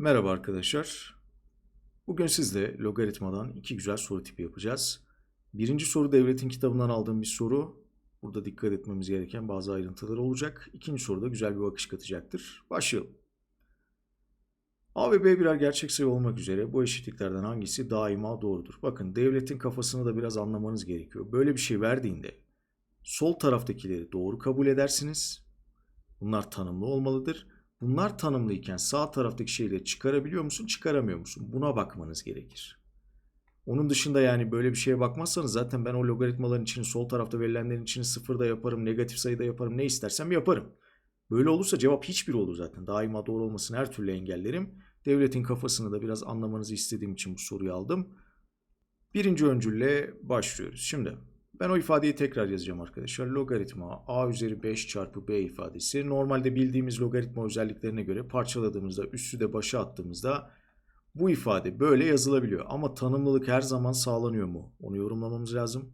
Merhaba arkadaşlar. Bugün sizle logaritmadan iki güzel soru tipi yapacağız. Birinci soru devletin kitabından aldığım bir soru. Burada dikkat etmemiz gereken bazı ayrıntılar olacak. İkinci soruda güzel bir bakış katacaktır. Başlayalım. A ve B birer gerçek sayı olmak üzere bu eşitliklerden hangisi daima doğrudur? Bakın devletin kafasını da biraz anlamanız gerekiyor. Böyle bir şey verdiğinde sol taraftakileri doğru kabul edersiniz. Bunlar tanımlı olmalıdır. Bunlar tanımlıyken sağ taraftaki şeyleri çıkarabiliyor musun, çıkaramıyor musun? Buna bakmanız gerekir. Onun dışında yani böyle bir şeye bakmazsanız zaten ben o logaritmaların içini sol tarafta verilenlerin içini sıfırda yaparım, negatif sayıda yaparım, ne istersem yaparım. Böyle olursa cevap hiçbir olur zaten. Daima doğru olmasını her türlü engellerim. Devletin kafasını da biraz anlamanızı istediğim için bu soruyu aldım. Birinci öncülle başlıyoruz. Şimdi ben o ifadeyi tekrar yazacağım arkadaşlar. Logaritma a üzeri 5 çarpı b ifadesi. Normalde bildiğimiz logaritma özelliklerine göre parçaladığımızda, üssü de başa attığımızda bu ifade böyle yazılabiliyor. Ama tanımlılık her zaman sağlanıyor mu? Onu yorumlamamız lazım.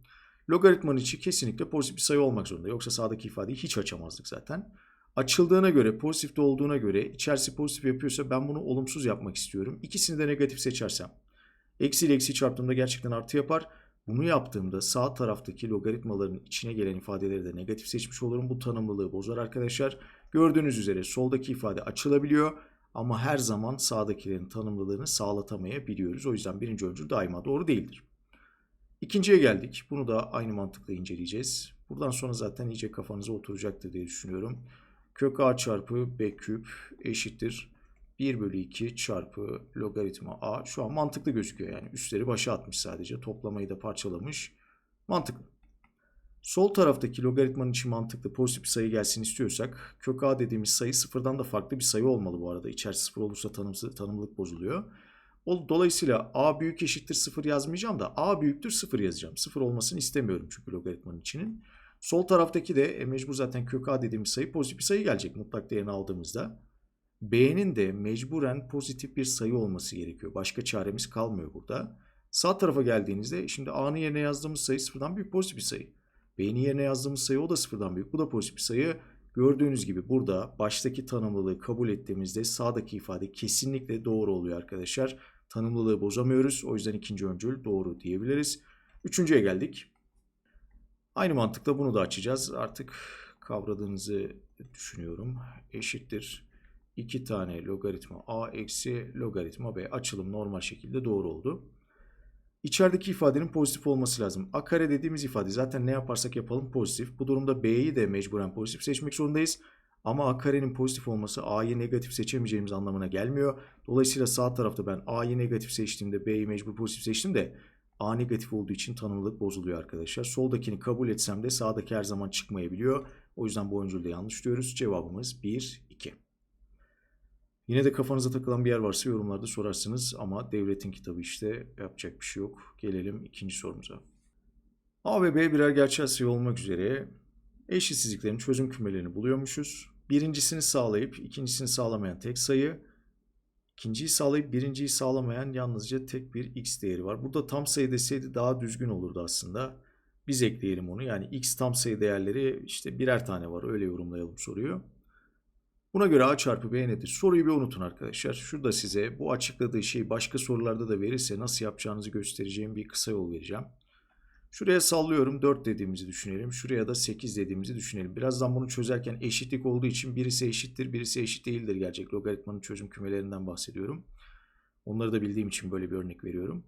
Logaritmanın içi kesinlikle pozitif bir sayı olmak zorunda. Yoksa sağdaki ifadeyi hiç açamazdık zaten. Açıldığına göre, pozitifte olduğuna göre, içerisi pozitif yapıyorsa ben bunu olumsuz yapmak istiyorum. İkisini de negatif seçersem. Eksi ile eksi çarptığımda gerçekten artı yapar. Bunu yaptığımda sağ taraftaki logaritmaların içine gelen ifadeleri de negatif seçmiş olurum. Bu tanımlılığı bozar arkadaşlar. Gördüğünüz üzere soldaki ifade açılabiliyor ama her zaman sağdakilerin tanımlılığını sağlatamayabiliyoruz. O yüzden birinci öncül daima doğru değildir. İkinciye geldik. Bunu da aynı mantıkla inceleyeceğiz. Buradan sonra zaten iyice kafanıza oturacaktır diye düşünüyorum. Kök a çarpı b küp eşittir 1 bölü 2 çarpı logaritma a. Şu an mantıklı gözüküyor yani. Üstleri başa atmış sadece. Toplamayı da parçalamış. Mantıklı. Sol taraftaki logaritmanın için mantıklı pozitif bir sayı gelsin istiyorsak kök a dediğimiz sayı sıfırdan da farklı bir sayı olmalı bu arada. İçerisi sıfır olursa tanımsı, tanımlılık bozuluyor. Dolayısıyla a büyük eşittir sıfır yazmayacağım da a büyüktür sıfır yazacağım. Sıfır olmasını istemiyorum çünkü logaritmanın içinin. Sol taraftaki de e, mecbur zaten kök a dediğimiz sayı pozitif bir sayı gelecek mutlak değerini aldığımızda. B'nin de mecburen pozitif bir sayı olması gerekiyor. Başka çaremiz kalmıyor burada. Sağ tarafa geldiğinizde şimdi A'nın yerine yazdığımız sayı sıfırdan büyük pozitif bir sayı. B'nin yerine yazdığımız sayı o da sıfırdan büyük. Bu da pozitif bir sayı. Gördüğünüz gibi burada baştaki tanımlılığı kabul ettiğimizde sağdaki ifade kesinlikle doğru oluyor arkadaşlar. Tanımlılığı bozamıyoruz. O yüzden ikinci öncül doğru diyebiliriz. Üçüncüye geldik. Aynı mantıkla bunu da açacağız. Artık kavradığınızı düşünüyorum. Eşittir 2 tane logaritma a eksi logaritma b açılım normal şekilde doğru oldu. İçerideki ifadenin pozitif olması lazım. A kare dediğimiz ifade zaten ne yaparsak yapalım pozitif. Bu durumda b'yi de mecburen pozitif seçmek zorundayız. Ama a karenin pozitif olması a'yı negatif seçemeyeceğimiz anlamına gelmiyor. Dolayısıyla sağ tarafta ben a'yı negatif seçtiğimde b'yi mecbur pozitif seçtim de a negatif olduğu için tanımlılık bozuluyor arkadaşlar. Soldakini kabul etsem de sağdaki her zaman çıkmayabiliyor. O yüzden bu öncülde yanlış diyoruz. Cevabımız 1, 2. Yine de kafanıza takılan bir yer varsa yorumlarda sorarsınız ama devletin kitabı işte yapacak bir şey yok. Gelelim ikinci sorumuza. A ve B birer gerçel sayı olmak üzere eşitsizliklerin çözüm kümelerini buluyormuşuz. Birincisini sağlayıp ikincisini sağlamayan tek sayı, ikinciyi sağlayıp birinciyi sağlamayan yalnızca tek bir x değeri var. Burada tam sayı deseydi daha düzgün olurdu aslında. Biz ekleyelim onu. Yani x tam sayı değerleri işte birer tane var. Öyle yorumlayalım soruyu. Buna göre A çarpı B nedir? Soruyu bir unutun arkadaşlar. Şurada size bu açıkladığı şeyi başka sorularda da verirse nasıl yapacağınızı göstereceğim bir kısa yol vereceğim. Şuraya sallıyorum 4 dediğimizi düşünelim. Şuraya da 8 dediğimizi düşünelim. Birazdan bunu çözerken eşitlik olduğu için birisi eşittir, birisi eşit değildir gerçek. Logaritmanın çözüm kümelerinden bahsediyorum. Onları da bildiğim için böyle bir örnek veriyorum.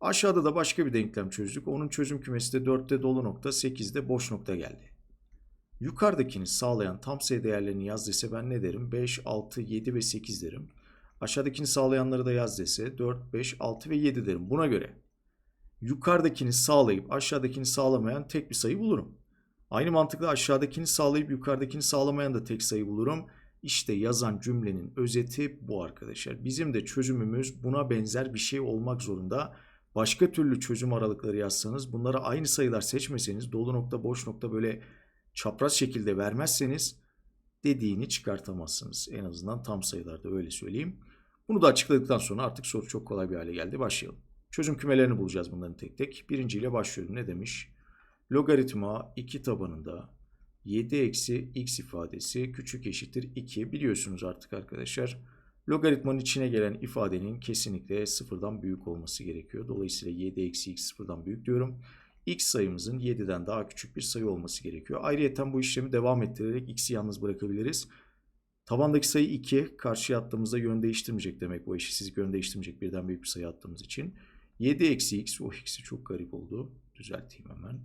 Aşağıda da başka bir denklem çözdük. Onun çözüm kümesi de 4'te dolu nokta, 8'de boş nokta geldi. Yukarıdakini sağlayan tam sayı değerlerini yaz dese ben ne derim? 5, 6, 7 ve 8 derim. Aşağıdakini sağlayanları da yaz dese 4, 5, 6 ve 7 derim. Buna göre yukarıdakini sağlayıp aşağıdakini sağlamayan tek bir sayı bulurum. Aynı mantıkla aşağıdakini sağlayıp yukarıdakini sağlamayan da tek sayı bulurum. İşte yazan cümlenin özeti bu arkadaşlar. Bizim de çözümümüz buna benzer bir şey olmak zorunda. Başka türlü çözüm aralıkları yazsanız bunlara aynı sayılar seçmeseniz dolu nokta boş nokta böyle çapraz şekilde vermezseniz dediğini çıkartamazsınız. En azından tam sayılarda öyle söyleyeyim. Bunu da açıkladıktan sonra artık soru çok kolay bir hale geldi. Başlayalım. Çözüm kümelerini bulacağız bunların tek tek. Birinciyle başlıyorum. Ne demiş? Logaritma 2 tabanında 7 eksi x ifadesi küçük eşittir 2. Biliyorsunuz artık arkadaşlar. Logaritmanın içine gelen ifadenin kesinlikle sıfırdan büyük olması gerekiyor. Dolayısıyla 7 eksi x sıfırdan büyük diyorum. X sayımızın 7'den daha küçük bir sayı olması gerekiyor. Ayrıca bu işlemi devam ettirerek x'i yalnız bırakabiliriz. Tabandaki sayı 2. Karşıya attığımızda yön değiştirmeyecek demek. Bu eşitsizlik yön değiştirmeyecek birden büyük bir sayı attığımız için. 7 eksi x. O x'i çok garip oldu. Düzelteyim hemen.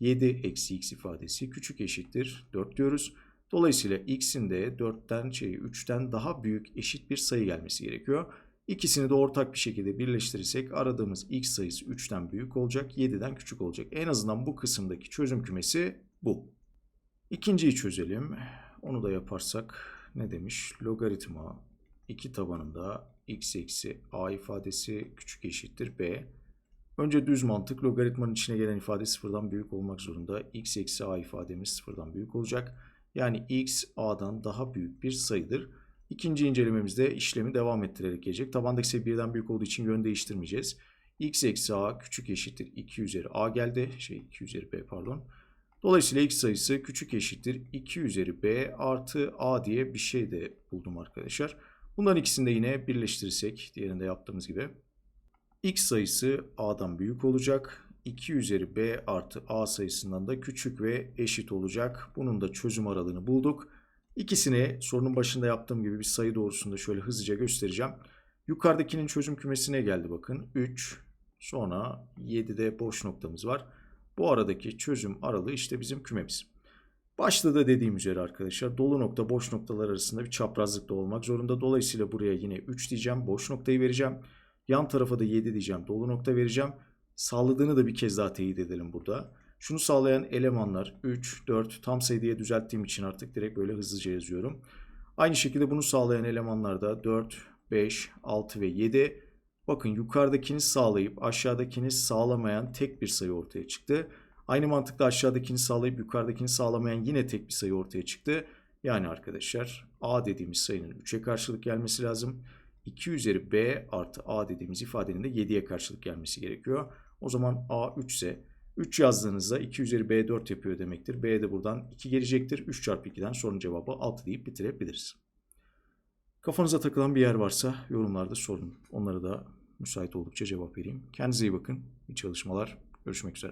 7 eksi x ifadesi küçük eşittir 4 diyoruz. Dolayısıyla x'in de 4'ten şey 3'ten daha büyük eşit bir sayı gelmesi gerekiyor. İkisini de ortak bir şekilde birleştirirsek aradığımız x sayısı 3'ten büyük olacak, 7'den küçük olacak. En azından bu kısımdaki çözüm kümesi bu. İkinciyi çözelim. Onu da yaparsak ne demiş? Logaritma 2 tabanında x eksi a ifadesi küçük eşittir b. Önce düz mantık logaritmanın içine gelen ifade sıfırdan büyük olmak zorunda. x eksi a ifademiz sıfırdan büyük olacak. Yani x a'dan daha büyük bir sayıdır. İkinci incelememizde işlemi devam ettirerek gelecek. Tabandaki sayı birden büyük olduğu için yön değiştirmeyeceğiz. x eksi a küçük eşittir 2 üzeri a geldi. Şey 2 üzeri b pardon. Dolayısıyla x sayısı küçük eşittir 2 üzeri b artı a diye bir şey de buldum arkadaşlar. Bunların ikisini de yine birleştirirsek diğerinde yaptığımız gibi x sayısı a'dan büyük olacak. 2 üzeri b artı a sayısından da küçük ve eşit olacak. Bunun da çözüm aralığını bulduk. İkisini sorunun başında yaptığım gibi bir sayı doğrusunda şöyle hızlıca göstereceğim. Yukarıdakinin çözüm kümesine geldi bakın. 3 sonra 7'de boş noktamız var. Bu aradaki çözüm aralığı işte bizim kümemiz. Başta da dediğim üzere arkadaşlar dolu nokta boş noktalar arasında bir çaprazlık da olmak zorunda. Dolayısıyla buraya yine 3 diyeceğim. Boş noktayı vereceğim. Yan tarafa da 7 diyeceğim. Dolu nokta vereceğim. Sağladığını da bir kez daha teyit edelim burada. Şunu sağlayan elemanlar 3, 4 tam sayı düzelttiğim için artık direkt böyle hızlıca yazıyorum. Aynı şekilde bunu sağlayan elemanlar da 4, 5, 6 ve 7. Bakın yukarıdakini sağlayıp aşağıdakini sağlamayan tek bir sayı ortaya çıktı. Aynı mantıkla aşağıdakini sağlayıp yukarıdakini sağlamayan yine tek bir sayı ortaya çıktı. Yani arkadaşlar a dediğimiz sayının 3'e karşılık gelmesi lazım. 2 üzeri b artı a dediğimiz ifadenin de 7'ye karşılık gelmesi gerekiyor. O zaman a 3 ise 3 yazdığınızda 2 üzeri b 4 yapıyor demektir. b de buradan 2 gelecektir. 3 çarpı 2'den sorunun cevabı 6 deyip bitirebiliriz. Kafanıza takılan bir yer varsa yorumlarda sorun. Onları da müsait oldukça cevap vereyim. Kendinize iyi bakın. İyi çalışmalar. Görüşmek üzere.